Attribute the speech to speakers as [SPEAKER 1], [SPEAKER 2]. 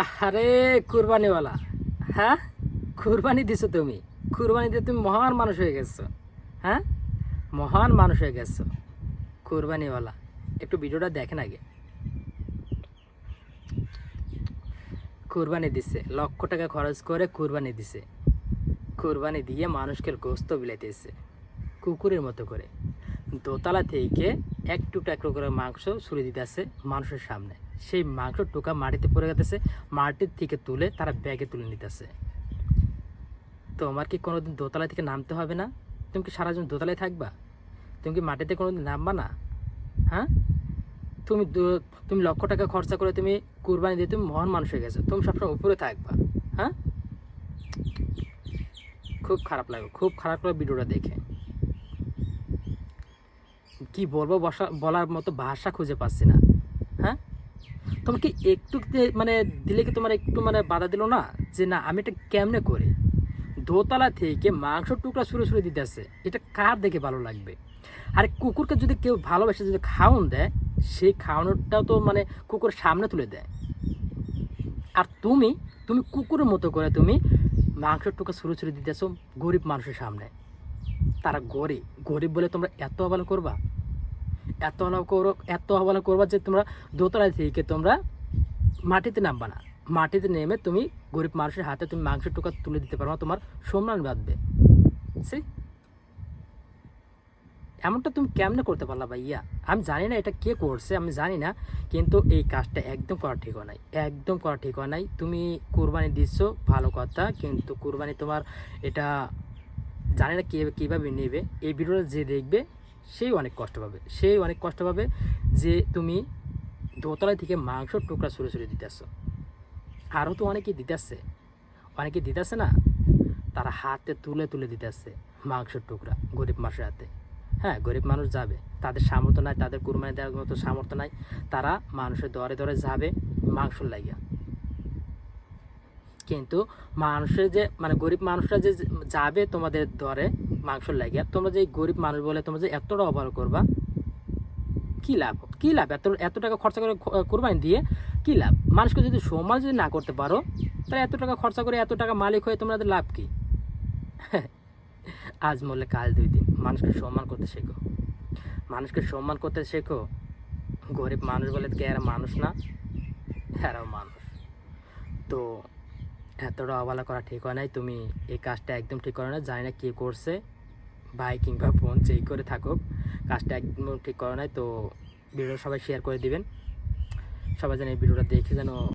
[SPEAKER 1] আরে কুরবানিওয়ালা। হ্যাঁ? কুরবানি দিছো তুমি। কুরবানি দিয়ে তুমি মহান মানুষ হয়ে গেছো। হ্যাঁ? মহান মানুষ হয়ে গেছো। কুরবানিওয়ালা। একটু ভিডিওটা দেখেন আগে। কুরবানি দিছে। লক্ষ টাকা খরচ করে কুরবানি দিছে। কুরবানি দিয়ে মানুষকে গোস্ত বিলাইতেছে। কুকুরের মতো করে। দোতলা থেকে এক টুকরা এক টুকরা মাংস ছুড়ে দিতেছে মানুষের সামনে। সেই মাংস টোকা মাটিতে পড়ে গেতেছে মাটির থেকে তুলে তারা ব্যাগে তুলে নিতেছে। তোমার কি কোনোদিন দোতলা থেকে নামতে হবে না? তুমি কি সারাজন দোতলায় থাকবা? তুমি কি মাটিতে কোনোদিন নামবা না? হ্যাঁ? তুমি তুমি লক্ষ টাকা খরচা করে তুমি কুরবানি দিয়ে তুমি মহান মানুষ হয়ে গেছো। তুমি সবসময় উপরে থাকবা। হ্যাঁ? খুব খারাপ লাগে খুব খারাপ লাগে ভিডিওটা দেখে। কি বলব, বসা, বলার মতো ভাষা খুঁজে পাচ্ছি না। হ্যাঁ? তোমার কি একটু মানে দিলে কি তোমার একটু মানে বাধা দিল না? যে না, আমি এটা কেমনে করি? দোতলা থেকে মাংস টুকরা সুরে সুরে দিতেছে এটা কার দেখে ভালো লাগবে? আর কুকুরকে যদি কেউ ভালোবাসে যদি খাওয়ান দেয়, সেই খাওয়ানোটাও তো মানে কুকুর সামনে তুলে দেয়। আর তুমি তুমি কুকুরের মতো করে তুমি মাংসের টুকরা ছুড়ে ছুড়ে দিতেছো গরিব মানুষের সামনে। তারা গরিব। গরিব বলে তোমরা এত অবহেলা করবা? এত অবহেলা করো, এত অবহেলা করবা যে তোমরা দোতলা থেকে তোমরা মাটিতে নামবা না। মাটিতে নেমে তুমি গরিব মানুষের হাতে তুমি মাংসের টুকরা তুলে দিতে পারো তোমার সম্মান বাঁধবে। সে এমনটা তুমি কেমনে করতে পারলা ভাইয়া? আমি জানি না এটা কে করছে, আমি জানি না, কিন্তু এই কাজটা একদম করা ঠিক নাই। একদম করা ঠিক নাই। তুমি কোরবানি দিচ্ছ, ভালো কথা, কিন্তু কোরবানি তোমার এটা জানি না কে কীভাবে নেবে, এই ভিডিওটা যে দেখবে, সেই অনেক কষ্ট পাবে। সেই অনেক কষ্ট পাবে যে তুমি দোতলা থেকে মাংস টুকরা ছুঁড়ে ছুঁড়ে দিতেছো আরও তো অনেকেই দিতেছে অনেকে দিতেছে না, তারা হাতে তুলে তুলে দিতেছে মাংসের টুকরা গরিব মানুষের হাতে। হ্যাঁ গরিব মানুষ যাবে, তাদের সামর্থ্য নাই, তাদের কুরবানি দেওয়ার মতো সামর্থ্য নাই, তারা মানুষের দরে দরে যাবে মাংস লাগিয়া। কিন্তু মানুষের যে মানে গরিব মানুষরা যে যাবে তোমাদের দরে মাংস লাগিয়া তোমরা যে গরিব মানুষ বলে তোমরা যে এতটা অবহেলা করবা, কী লাভ? কী লাভ? এত এত টাকা খরচা করে কোরবানি দিয়ে কী লাভ? মানুষকে যদি সম্মান যদি না করতে পারো, তাহলে এত টাকা খরচা করে এত টাকা মালিক হয়ে তোমাদের লাভ কি? আজ মরলে কাল দুই দিন। মানুষকে সম্মান করতে শেখো। মানুষকে সম্মান করতে শেখো। গরিব মানুষ বলে কি এরা মানুষ না? এরাও মানুষ। তো এতটা অবহেলা করা ঠিক হয় নাই। তুমি এই কাজটা একদম ঠিক করো না। জানি না কে করছে, ভাই কিংবা বোন, যেই করে থাকুক, কাজটা একদম ঠিক করো নাই। তো ভিডিও সবাই শেয়ার করে দিবেন। সবাই যেন এই ভিডিওটা দেখে যেন